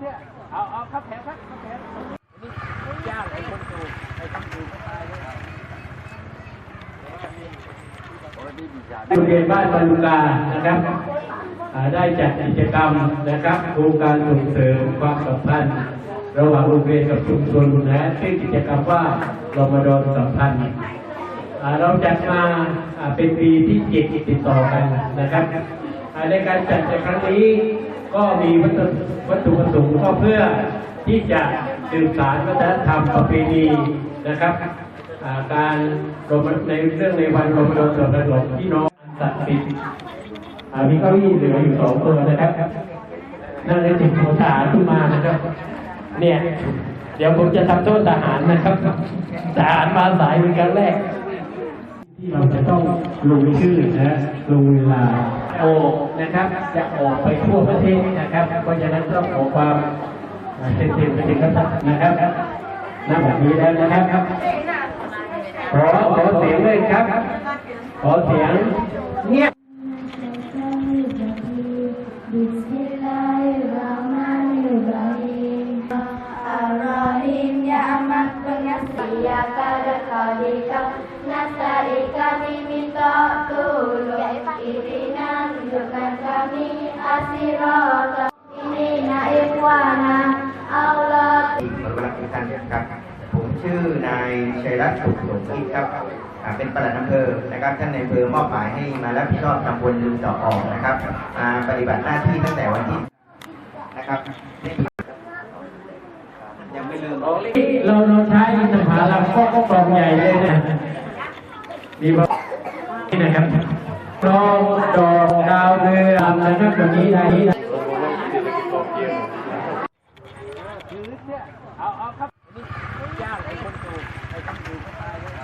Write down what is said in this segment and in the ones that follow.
เข้าแถวครับข้าแถวนี่ยางไอ้คนสูบไอ้คนสูบก็ตายเลยโรงเรียนบ้านบาลุกานะครับได้จัดกิจกรรมนะครับโครงการส่งเสริมความสัมพันธ์ระหว่างโรงเรียนกับชุมชนนะชื่อกิจกรรมว่ารมฎอนสัมพันธ์เราจัดมาเป็นปีที่เจ็ดติดต่อกันนะครับในการจัดในครั้งนี้ ก็มีวัตถุวัตถุประสงค์ก็เพื่อที่จะสืบสานวัฒนธรรมประเพณีนะครับการรมในเรื่องในวันรมฎอนเถิดระดมพี่น้องศักดิ์สิทธิ์อ่ามีเก้าอี้เหลืออยู่สองตัวนะครับนั่นเลยถึงของทหารขึ้นมานะครับ เนี่ย เดี๋ยวผมจะทำโทษทหารนะครับทหารมาสายเป็นครั้งแรก ที่เราจะต้องลงชื่อนะลงเวลาโออกนะครับ จะออกไปทั่วประเทศนะครับ เพราะฉะนั้นต้องขอความเซ็นเซ็นไปถึงกษัตริย์นะครับนับแบบนี้แล้วนะครับขอขอเสียงเลยครับ ขอเสียงเงียบ kada khalika Nasari kami minta tolong Ringankan kami asirata Ini ikhwana Allah บริษัททุกท่านครับผมชื่อนายชัยรัตน์สุขสมคิดครับเป็นประหลัดอำเภอนะครับท่านในอำเภอมอบหมายให้มารับผิดชอบตำบลลืมต่อออกนะครับมาปฏิบัติหน้าที่ตั้งแต่วันที่นะครับยังไม่ลืมเราเราใช้อินทผลัมก็กล่อง ใหญ่เลยนะมีบอกนี่นะครับดองดอกดาวเรืองนะครับแบบนี้ได้นี้คือเนี่ยเอาเอาครับนี่ยากไอ้คนดูไอ้คนสูบก็ตายเลย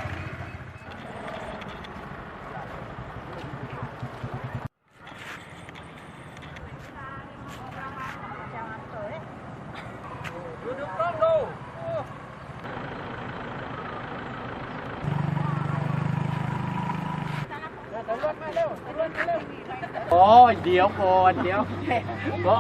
โอ้ยเดี๋ยวก่อนเดี๋ยว